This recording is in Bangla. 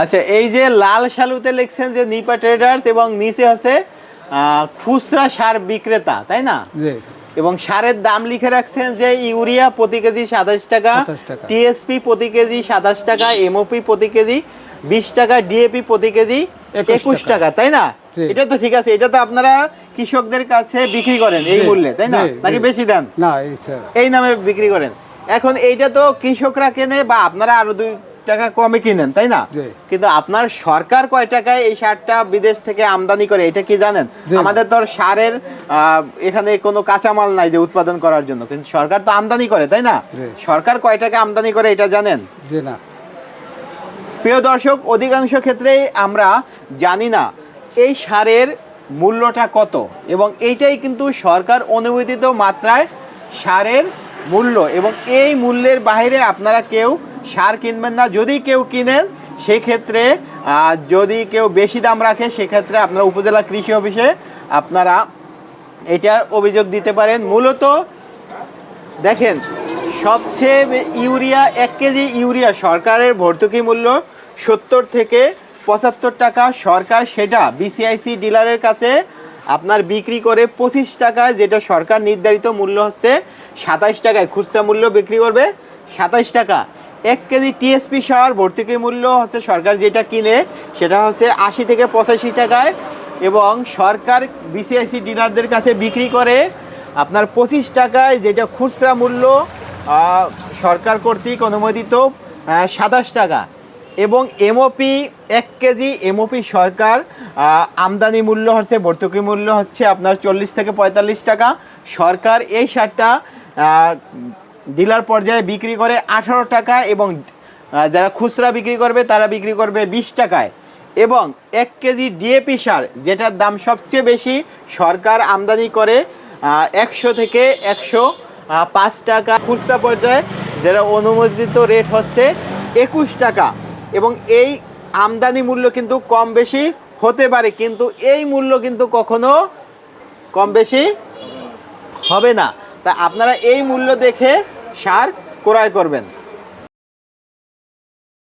আচ্ছা এই যে লাল শালুতে লিখছেন যে নিপা ট্রেডার্স এবং নিচে হচ্ছে খুচরা সার বিক্রেতা তাই না? এবং সারের দাম লিখে রাখছেন যে ইউরিয়া প্রতি কেজি সাতাশ টাকা টিএসপি প্রতি কেজি সাতাশ টাকা এমওপি প্রতি কেজি বিশ টাকা ডিএপি প্রতি কেজি একুশ টাকা। তাই না? এটা তো ঠিক আছে এটা তো আপনারা কৃষকদের কাছে বিক্রি করেন এই মূল্যে তাই না? নাকি বেশি দেন? না এই নামে বিক্রি করেন। এখন এইটা তো কৃষকরা কেনে বা আপনারা আরও দুই টাকা কমে কিনেন তাই না? কিন্তু আপনার সরকার কয় টাকায় এই সারটা বিদেশ থেকে আমদানি করে এটা কি জানেন? আমাদের তো সারের এখানে কোনো কাঁচামাল নাই যে উৎপাদন করার জন্য কিন্তু সরকার তো আমদানি করে তাই না? সরকার কয় টাকা আমদানি করে এটা জানেন? না। প্রিয় দর্শক অধিকাংশ ক্ষেত্রেই আমরা জানি না এই সারের মূল্যটা কত এবং এইটাই কিন্তু সরকার অনুমোদিত মাত্রায় সারের মূল্য এবং এই মূল্যের বাইরে আপনারা কেউ সার কিনবেন না। যদি কেউ কিনেন, সেক্ষেত্রে যদি কেউ বেশি দাম রাখে, সেক্ষেত্রে আপনারা উপজেলা কৃষি অফিসে আপনারা এটার অভিযোগ দিতে পারেন। মূলত, দেখেন, সবচেয়ে ইউরিয়া, এক কেজি ইউরিয়া সরকারের ভর্তুকি মূল্য সত্তর থেকে পঁচাত্তর টাকা। সরকার সেটা বিসিআইসি ডিলারের কাছে আপনার বিক্রি করে পঁচিশ টাকায়, যেটা সরকার নির্ধারিত মূল্য হচ্ছে সাতাইশ টাকায়। খুচরা মূল্য বিক্রি করবে সাতাইশ টাকা। এক কেজি টিএসপি সার ভর্তুকি মূল্য হচ্ছে সরকার যেটা কিনে, সেটা হচ্ছে আশি থেকে পঁচাশি টাকায় এবং সরকার বিসিআইসি ডিলারদের কাছে বিক্রি করে। আপনার পঁচিশ টাকায় যেটা খুচরা মূল্য সরকার কর্তৃক অনুমোদিত সাতাশ টাকা। এবং এমওপি এক কেজি এমওপি সরকার আমদানি মূল্য হচ্ছে, ভর্তুকি মূল্য হচ্ছে আপনার চল্লিশ থেকে পঁয়তাল্লিশ টাকা। সরকার এই সারটা ডিলার পর্যায়ে বিক্রি করে আঠারো টাকা এবং যারা খুচরা বিক্রি করবে তারা বিক্রি করবে বিশ টাকায়। এবং এক কেজি ডিএপি সার, যেটার দাম সবচেয়ে বেশি, সরকার আমদানি করে একশো থেকে একশো পাঁচ টাকা। খুচরা পর্যায়ে যেটা অনুমোদিত রেট হচ্ছে একুশ টাকা। এবং এই আমদানি মূল্য কিন্তু কম বেশি হতে পারে, কিন্তু এই মূল্য কিন্তু কখনো কম বেশি হবে না। তা আপনারা এই মূল্য দেখে সার ক্রয় করবেন।